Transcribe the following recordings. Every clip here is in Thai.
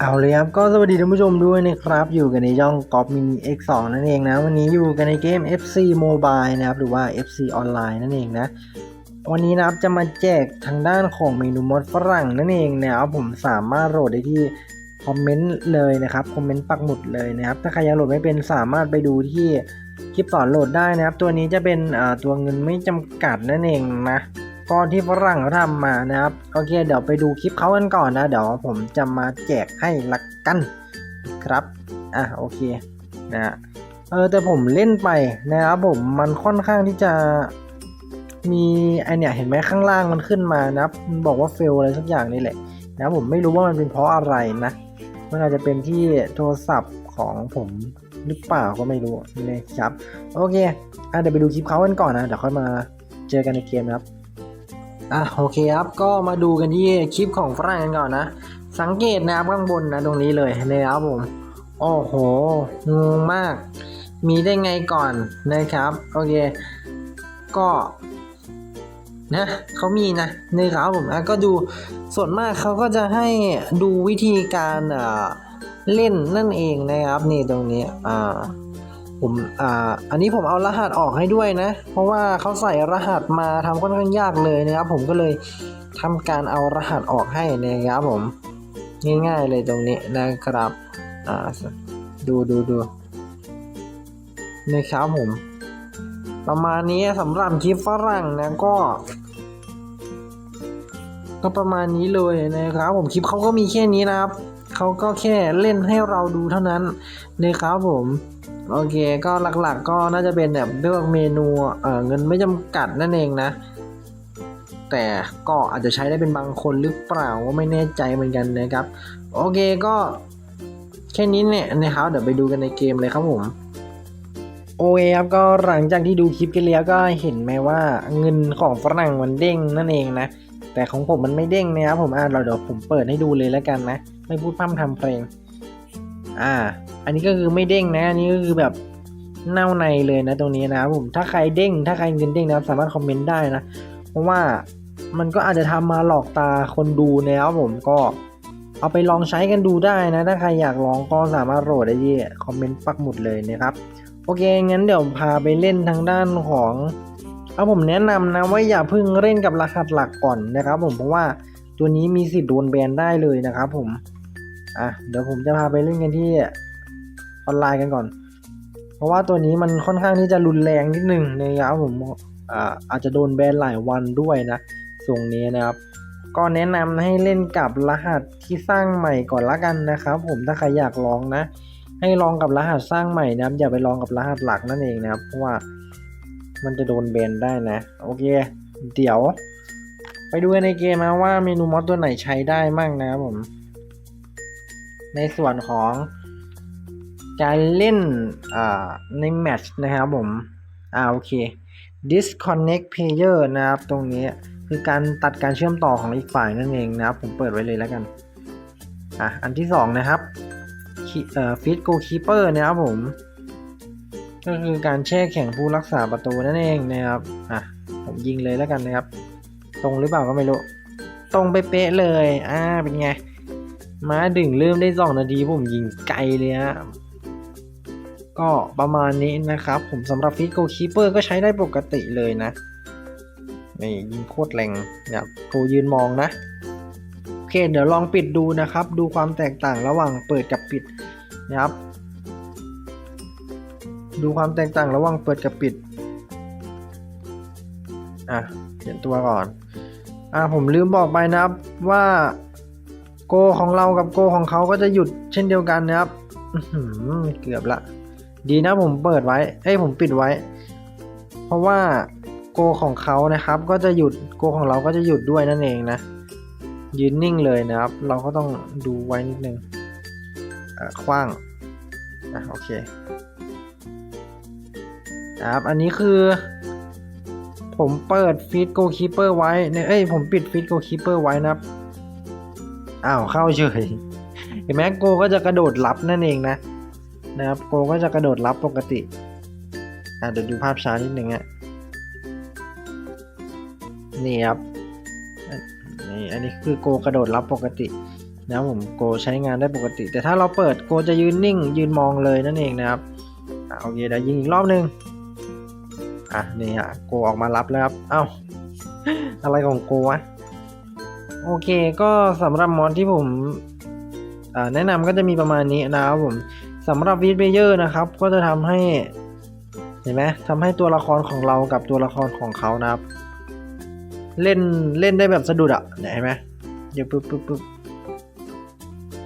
เอาเลยครับก็สวัสดีท่านผู้ชมด้วยนะครับ อยู่กันในย่องกอล์ฟมินิ X2 นั่นเองนะ วันนี้อยู่กันในเกม FC Mobile นะครับ หรือว่า FC Online นั่นเองนะ วันนี้นะครับจะมาแจกทางด้านของเมนูมดฝรั่งนั่นเองนะครับผมสามารถโหลดได้ที่คอมเมนต์เลยนะครับคอมเมนต์ปักหมุดเลยนะครับ ถ้าใครยังโหลดไม่เป็นสามารถไปดูที่คลิปสอนโหลดได้นะครับ ตัวนี้จะเป็นตัวเงินไม่จำกัดนั่นเองนะ ก็ที่ฝรั่งเขาทำมานะครับโอเคเดี๋ยวไปดูคลิปเขากันก่อนนะ เดี๋ยวผมจะมาแจกให้ละกันครับอะโอเคนะเออแต่ผมเล่นไปนะครับผมมันค่อนข้างที่จะมีไอเนี่ยเห็นไหมข้างล่างมันขึ้นมานะครับบอกว่าเฟลอะไรสักอย่างนี่แหละนะผมไม่รู้ว่ามันเป็นเพราะอะไรนะมันอาจจะเป็นที่โทรศัพท์ของผมหรือเปล่าก็ไม่รู้นะครับ โอเคอะเดี๋ยวไปดูคลิปเขากันก่อนนะ เดี๋ยวค่อยมาเจอกันในเกมนะครับ อะโอเคครับก็มาดูกันที่คลิปของฝรั่งกันก่อนนะ สังเกตนะครับข้างบนนะตรงนี้เลยนะครับผมโอ้โหงงมาก มีได้ไงก่อนนะครับโอเคก็นะเขามีนะในครับผมอะก็ดูส่วนมากเขาก็จะให้ดูวิธีการอ่าเล่นนั่นเองนะครับนี่ตรงนี้อ่า ผมอ่าอันนี้ผมเอารหัสออกให้ด้วยนะ เพราะว่าเขาใส่รหัสมาทำค่อนข้างยากเลยนะครับ ผมก็เลยทำการเอารหัสออกให้นะครับผมง่ายๆเลยตรงนี้นะครับอ่าดูดูดูนะครับผม ประมาณนี้สำหรับคลิปฝรั่งนะก็ ก็ประมาณนี้เลยนะครับผมคลิปเขาก็มีแค่นี้นะครับเขาก็แค่เล่นให้เราดูเท่านั้นนะครับผม โอเคก็หลักๆก็น่าจะเป็นแบบเลือกเมนูเอ่อเงินไม่จำกัดนั่นเองนะ แต่ก็อาจจะใช้ได้เป็นบางคนหรือเปล่าก็ไม่แน่ใจเหมือนกันนะครับ โอเคก็แค่นี้เนี่ยนะครับเดี๋ยวไปดูกันในเกมเลยครับผมโอเคครับก็หลังจากที่ดูคลิปกันแล้วก็เห็นไหมว่าเงินของฝรั่งมันเด้งนั่นเองนะ แต่ของผมมันไม่เด้งนะครับผมอ่าเราเดี๋ยวผมเปิดให้ดูเลยแล้วกันนะ ไม่พูดพร่ำทำเพลง อ่า อันนี้ก็คือไม่เด้งนะ อันนี้ก็คือแบบเน่าในเลยนะตรงนี้นะครับผม ถ้าใครเด้ง ถ้าใครเงินเด้งนะครับสามารถคอมเมนต์ได้นะ เพราะว่ามันก็อาจจะทำมาหลอกตาคนดูนะครับผมก็เอาไปลองใช้กันดูได้นะ ถ้าใครอยากลองก็สามารถโหลดได้ที่คอมเมนต์ปักหมุดเลยนะครับ โอเค งั้นเดี๋ยวพาไปเล่นทางด้านของเอาผมแนะนำนะว่าอย่าเพิ่งเล่นกับรหัสหลักก่อนนะครับ ผมเพราะว่าตัวนี้มีสิทธิ์โดนแบนได้เลยนะครับผม อะเดี๋ยวผมจะพาไปเล่นกันที่ออนไลน์กันก่อน เพราะว่าตัวนี้มันค่อนข้างที่จะรุนแรงนิดนึงนะครับผมอ่าอาจจะโดนแบนหลายวันด้วยนะทรงนี้นะครับ ก็แนะนำให้เล่นกับรหัสที่สร้างใหม่ก่อนละกันนะครับ ผมถ้าใครอยากลองนะ ให้ลองกับรหัสสร้างใหม่นะครับ อย่าไปลองกับรหัสหลักนั่นเองนะครับ เพราะว่ามันจะโดนเบนได้นะ โอเค เดี๋ยว ไปดูในเกมนะว่าเมนูมอดตัวไหนใช้ได้มั่งนะครับผม ในส่วนของการเล่นในแมตช์นะครับผมอ่าโอเค disconnect player นะครับตรงนี้คือการตัดการเชื่อมต่อของอีกฝ่ายนั่นเองนะครับ ผมเปิดไว้เลยแล้วกันอะอันที่สองนะครับเอ่อฟิตโกคีเปอร์นะครับผม ก็คือการแช่แข็งผู้รักษาประตูนั่นเองนะครับอะผมยิงเลยแล้วกันนะครับ ตรงหรือเปล่าก็ไม่รู้ ตรงไปเป๊ะเลยอ่าเป็นไง มาดึงเริ่มได้สองนาทีผมยิงไกลเลยฮะก็ประมาณนี้นะครับ ผมสำหรับฟิตโกคีเปอร์ก็ใช้ได้ปกติเลยนะนี่ยิงโคตรแรงนะครับโกยืนมองนะโอเคเดี๋ยวลองปิดดูนะครับ ดูความแตกต่างระหว่างเปิดกับปิดนะครับ ดูความแตกต่างระหว่างเปิดกับปิดอะเปลี่ยนตัวก่อนอะผมลืมบอกไปนะครับว่า โกของเรากับโกของเขาก็จะหยุดเช่นเดียวกันนะครับเกือบละ ดีนะผมเปิดไว้เอ้ยผมปิดไว้ เพราะว่าโกของเขานะครับ ก็จะหยุดโกของเราก็จะหยุดด้วยนั่นเองนะ ยืนนิ่งเลยนะครับ เราก็ต้องดูไว้นิดนึงอะคว้างอะโอเคครับอันนี้คือ ผมเปิดฟีดโกคีเปอร์ไว้เนี่ยเอ้ยผมปิดฟีดโกคีเปอร์ไว้นะครับ อ้าวเข้าเฉยเห็นไหมโกก็จะกระโดดรับนั่นเองนะนะครับโกก็จะกระโดดรับปกติอะเดี๋ยวดูภาพช้านิดนึงอะนี่ครับนี่อันนี้คือโกกระโดดรับปกตินะผมโกใช้งานได้ปกติ แต่ถ้าเราเปิดโกจะยืนนิ่ง ยืนมองเลยนั่นเองนะครับอโอเคเดี๋ยวยิงอีกรอบนึงอะนี่ฮะโกออกมารับแล้วครับเอ้าอะไรของโกวะ โอเคก็สำหรับมอนที่ผมแนะนำก็จะมีประมาณนี้นะครับผมสำหรับวีดเบเยอร์นะครับ ก็จะทำให้เห็นไหมทำให้ตัวละครของเรากับตัวละครของเขานะครับ เล่นเล่นได้แบบสะดุดอะเนี่ยเห็นไหมเดี๋ยวปึ๊บปึ๊บปึ๊บ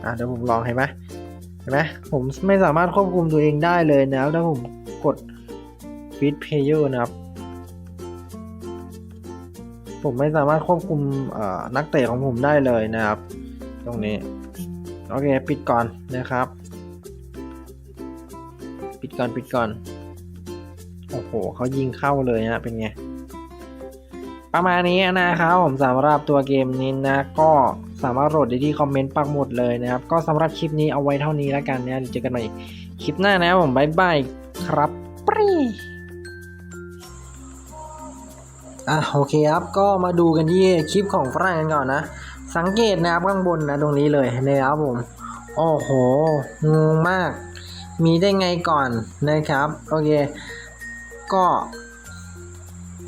อะเดี๋ยวผมลองเห็นไหมเห็นไหมผมไม่สามารถควบคุมตัวเองได้เลยนะครับถ้าผมกดฟีดเพเยอร์นะครับ ผมไม่สามารถควบคุมนักเตะของผมได้เลยนะครับ ตรงนี้ โอเค ปิดก่อนนะครับ ปิดก่อนปิดก่อน โอ้โหเขายิงเข้าเลยฮะเป็นไง ประมาณนี้นะครับผมสำหรับตัวเกมนี้นะ ก็สามารถโหลดได้ที่คอมเมนต์ปักหมุดเลยนะครับ ก็สำหรับคลิปนี้เอาไว้เท่านี้แล้วกันนะเดี๋ยเจอกันใหม่คลิปหน้านะครับผมบายบายครับปรี อะโอเคครับก็มาดูกันที่คลิปของฝรั่งกันก่อนนะ สังเกตนะครับข้างบนนะตรงนี้เลยนะครับผมโอ้โหงงมาก มีได้ไงก่อนนะครับโอเคก็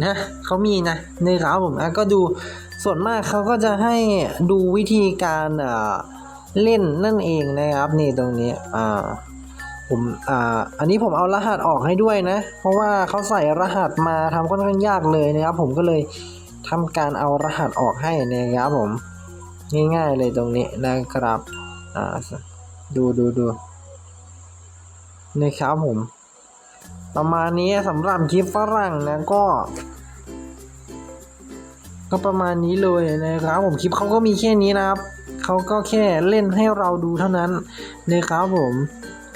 นะเขามีนะนะครับผมอะก็ดูส่วนมากเขาก็จะให้ดูวิธีการเล่นนั่นเองนะครับนี่ตรงนี้อ่า ผมอ่าอันนี้ผมเอารหัสออกให้ด้วยนะ เพราะว่าเขาใส่รหัสมาทำค่อนข้างยากเลยนะครับผมก็เลยทำการเอารหัสออกให้นะครับผมง่ายๆเลยตรงนี้นะครับอ่าดูดูดูนะครับผม ประมาณนี้สำหรับคลิปฝรั่งนะก็ ก็ประมาณนี้เลยนะครับ ผมคลิปเขาก็มีแค่นี้นะครับเขาก็แค่เล่นให้เราดูเท่านั้นนะครับผม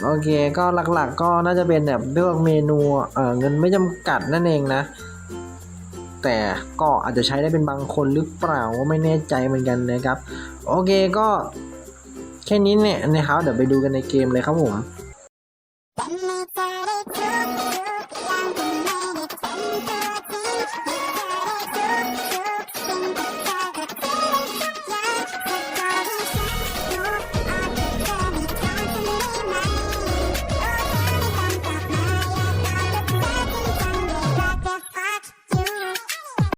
โอเคก็หลักๆก็น่าจะเป็นแบบเลือกเมนูเอ่อเงินไม่จำกัดนั่นเองนะ แต่ก็อาจจะใช้ได้เป็นบางคนหรือเปล่าก็ไม่แน่ใจเหมือนกันนะครับ โอเคก็แค่นี้เนี่ยนะครับเดี๋ยวไปดูกันในเกมเลยครับผม